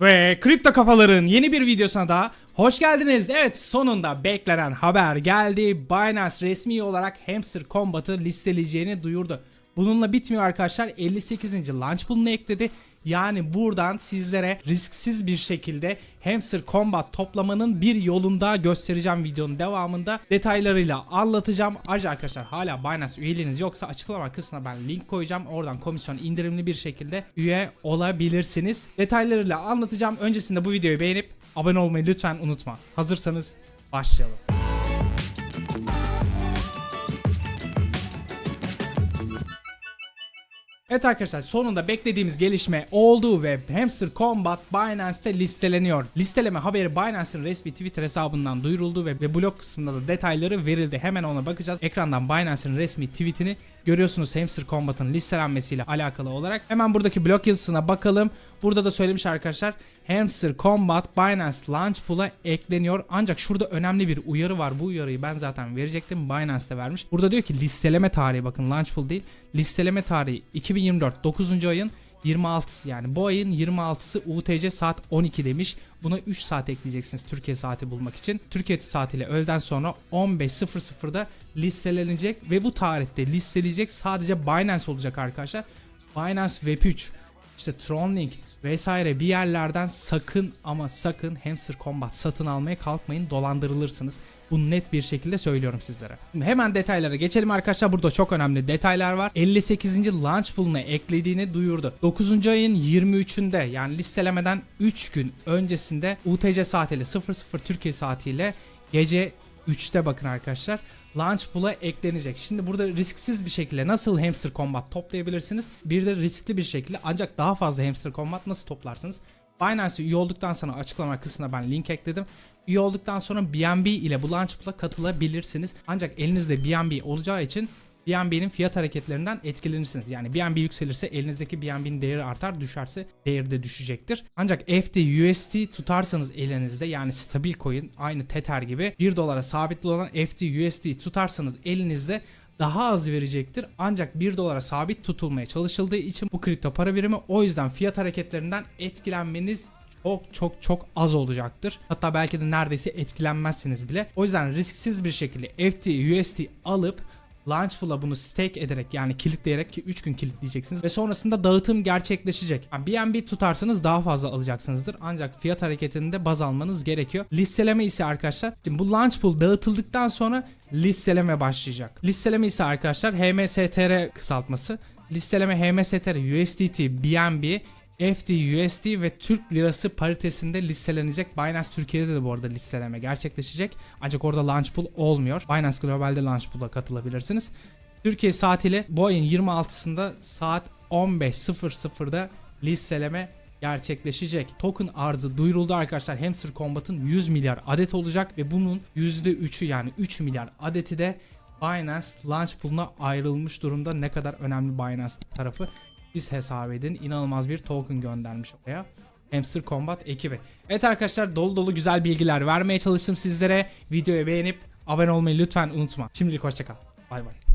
Ve kripto kafaların yeni bir videosuna da hoş geldiniz. Evet sonunda beklenen haber geldi. Binance resmi olarak Hamster Combat'ı listeleyeceğini duyurdu. Bununla bitmiyor arkadaşlar. 58. launch pool'unu ekledi. Yani buradan sizlere risksiz bir şekilde Hamster Combat toplamanın bir yolunda göstereceğim videonun devamında. Detaylarıyla anlatacağım. Ayrıca arkadaşlar hala Binance üyeliğiniz yoksa açıklama kısmına ben link koyacağım. Oradan komisyon indirimli bir şekilde üye olabilirsiniz. Detaylarıyla anlatacağım. Öncesinde bu videoyu beğenip abone olmayı lütfen unutma. Hazırsanız başlayalım. Evet arkadaşlar sonunda beklediğimiz gelişme oldu ve Hamster Combat Binance'te listeleniyor. Listeleme haberi Binance'ın resmi Twitter hesabından duyuruldu ve, blog kısmında da detayları verildi. Hemen ona bakacağız. Ekrandan Binance'ın resmi tweetini görüyorsunuz Hamster Combat'ın listelenmesiyle alakalı olarak. Hemen buradaki blog yazısına bakalım. Burada da söylemiş arkadaşlar Hamster Combat Binance Launch Pool'a ekleniyor. Ancak şurada önemli bir uyarı var. Bu uyarıyı ben zaten verecektim. Binance'de vermiş. Burada diyor ki listeleme tarihi bakın Launch Pool değil. Listeleme tarihi 2024 9. ayın 26'sı yani bu ayın 26'sı UTC saat 12 demiş. Buna 3 saat ekleyeceksiniz Türkiye saati bulmak için. Türkiye saatiyle öğleden sonra 15.00'da listelenecek ve bu tarihte listeleyecek sadece Binance olacak arkadaşlar. Binance Web3 işte Tronlink vesaire bir yerlerden sakın ama sakın Hamster Combat satın almaya kalkmayın dolandırılırsınız. Bunu net bir şekilde söylüyorum sizlere. Şimdi hemen detaylara geçelim arkadaşlar. Burada çok önemli detaylar var. 58. launch pool'una eklediğini duyurdu. 9. ayın 23'ünde yani listelemeden 3 gün öncesinde UTC saatiyle 00 Türkiye saatiyle gece 3'te bakın arkadaşlar. Launch Pool'a eklenecek. Şimdi burada risksiz bir şekilde nasıl Hamster Combat toplayabilirsiniz? Bir de riskli bir şekilde ancak daha fazla Hamster Combat nasıl toplarsınız? Binance'e üye olduktan sonra açıklama kısmına ben link ekledim. Üye olduktan sonra BNB ile bu Launch Pool'a katılabilirsiniz. Ancak elinizde BNB olacağı için BNB'nin fiyat hareketlerinden etkilenirsiniz. Yani BNB yükselirse elinizdeki BNB'nin değeri artar, düşerse değeri de düşecektir. Ancak FD, USD tutarsanız elinizde yani stabil coin aynı Tether gibi 1 dolara sabitli olan FD, USD tutarsanız elinizde daha az verecektir. Ancak 1 dolara sabit tutulmaya çalışıldığı için bu kripto para birimi o yüzden fiyat hareketlerinden etkilenmeniz çok çok çok az olacaktır. Hatta belki de neredeyse etkilenmezsiniz bile. O yüzden risksiz bir şekilde FT, USD alıp Launch Pool'a bunu stake ederek yani kilitleyerek ki 3 gün kilitleyeceksiniz ve sonrasında dağıtım gerçekleşecek. Yani BNB tutarsanız daha fazla alacaksınızdır ancak fiyat hareketinde baz almanız gerekiyor. Listeleme ise arkadaşlar şimdi bu Launch Pool dağıtıldıktan sonra listeleme başlayacak. Listeleme ise arkadaşlar HMSTR kısaltması. Listeleme HMSTR, USDT, BNB, FD, USD ve Türk Lirası paritesinde listelenecek. Binance Türkiye'de de bu arada listeleme gerçekleşecek. Ancak orada launch pool olmuyor. Binance Global'de launch pool'a katılabilirsiniz. Türkiye saatiyle bu ayın 26'sında saat 15.00'da listeleme gerçekleşecek. Token arzı duyuruldu arkadaşlar. Hamster Combat'ın 100 milyar adet olacak ve bunun %3'ü yani 3 milyar adeti de Binance Launch Pool'una ayrılmış durumda. Ne kadar önemli Binance tarafı siz hesap edin. İnanılmaz bir token göndermiş oraya. Hamster Combat ekibi. Evet arkadaşlar dolu dolu güzel bilgiler vermeye çalıştım sizlere. Videoyu beğenip abone olmayı lütfen unutma. Şimdilik hoşçakal. Bay bay.